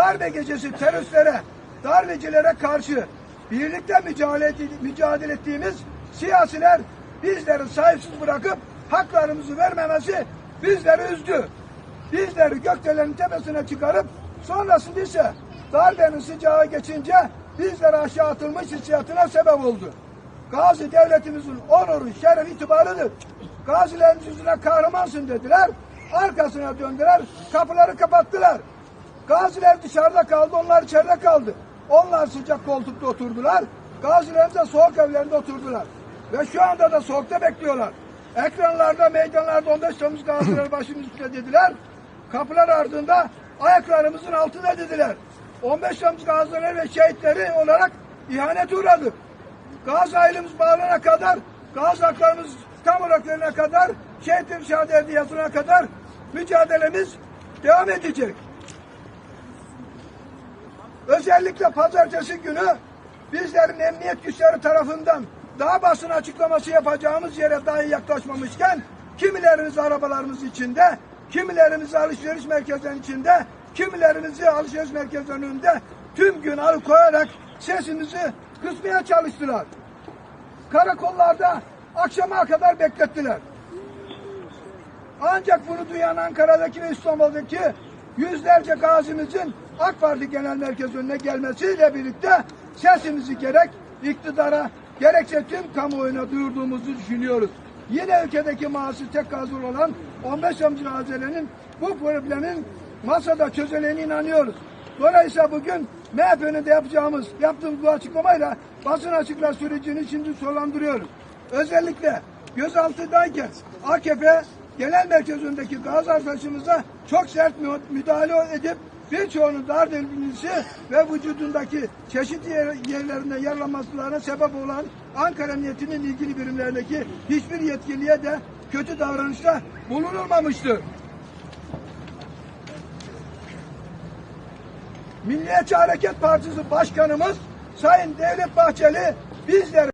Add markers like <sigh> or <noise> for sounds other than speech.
Darbe gecesi teröristlere, darbecilere karşı birlikte mücadele, mücadele ettiğimiz siyasiler bizleri sahipsiz bırakıp haklarımızı vermemesi bizleri üzdü. Bizleri gökdelenin tepesine çıkarıp sonrasında ise darbenin sıcağı geçince bizleri aşağı atılmış hissiyatına sebep oldu. Gazi devletimizin onuru, şeref, itibarıdır. Gazilerimiz yüzüne kahramansın dediler. Arkasına döndüler, kapıları kapattılar. Gaziler dışarıda kaldı, onlar içeride kaldı. Onlar sıcak koltukta oturdular. Gazilerimiz de soğuk evlerinde oturdular. Ve şu anda da soğukta bekliyorlar. Ekranlarda, meydanlarda 15 Temmuz gazileri <laughs> başımız üstüne dediler. Kapılar ardında ayaklarımızın altında dediler. 15 Temmuz gazileri ve şehitleri olarak ihanet uğradık. Gazi ailemiz bağlanana kadar, Gazi haklarımız tam olarak verene kadar, şehitler şehadeti yazılana kadar mücadelemiz devam edecek. Özellikle pazartesi günü bizlerin emniyet güçleri tarafından daha basın açıklaması yapacağımız yere dahi yaklaşmamışken kimilerimiz arabalarımız içinde, kimilerimiz alışveriş merkezlerinin içinde, kimilerimizi alışveriş merkezlerinin önünde tüm gün alıkoyarak sesimizi kısmaya çalıştılar. Karakollarda akşama kadar beklettiler. Ancak bunu duyan Ankara'daki ve İstanbul'daki yüzlerce gazimizin AK Parti Genel Merkezi önüne gelmesiyle birlikte sesimizi gerek iktidara gerekse tüm kamuoyuna duyurduğumuzu düşünüyoruz. Yine ülkedeki maaşı tek gazi olan 15 Temmuz gazilerinin bu problemin masada çözüleceğine inanıyoruz. Dolayısıyla bugün MHP'nin de yapacağımız, yaptığımız bu açıklamayla basın açıklar sürecini şimdi sonlandırıyoruz. Özellikle gözaltıdayken AKP genel merkezindeki gaz arkadaşımıza çok sert mü- müdahale edip birçoğunun dar delbilmesi ve vücudundaki çeşitli yer- yerlerinde yaralanmalarına sebep olan Ankara Emniyeti'nin ilgili birimlerindeki hiçbir yetkiliye de kötü davranışta bulunulmamıştır. Milliyetçi Hareket Partisi Başkanımız Sayın Devlet Bahçeli bizleri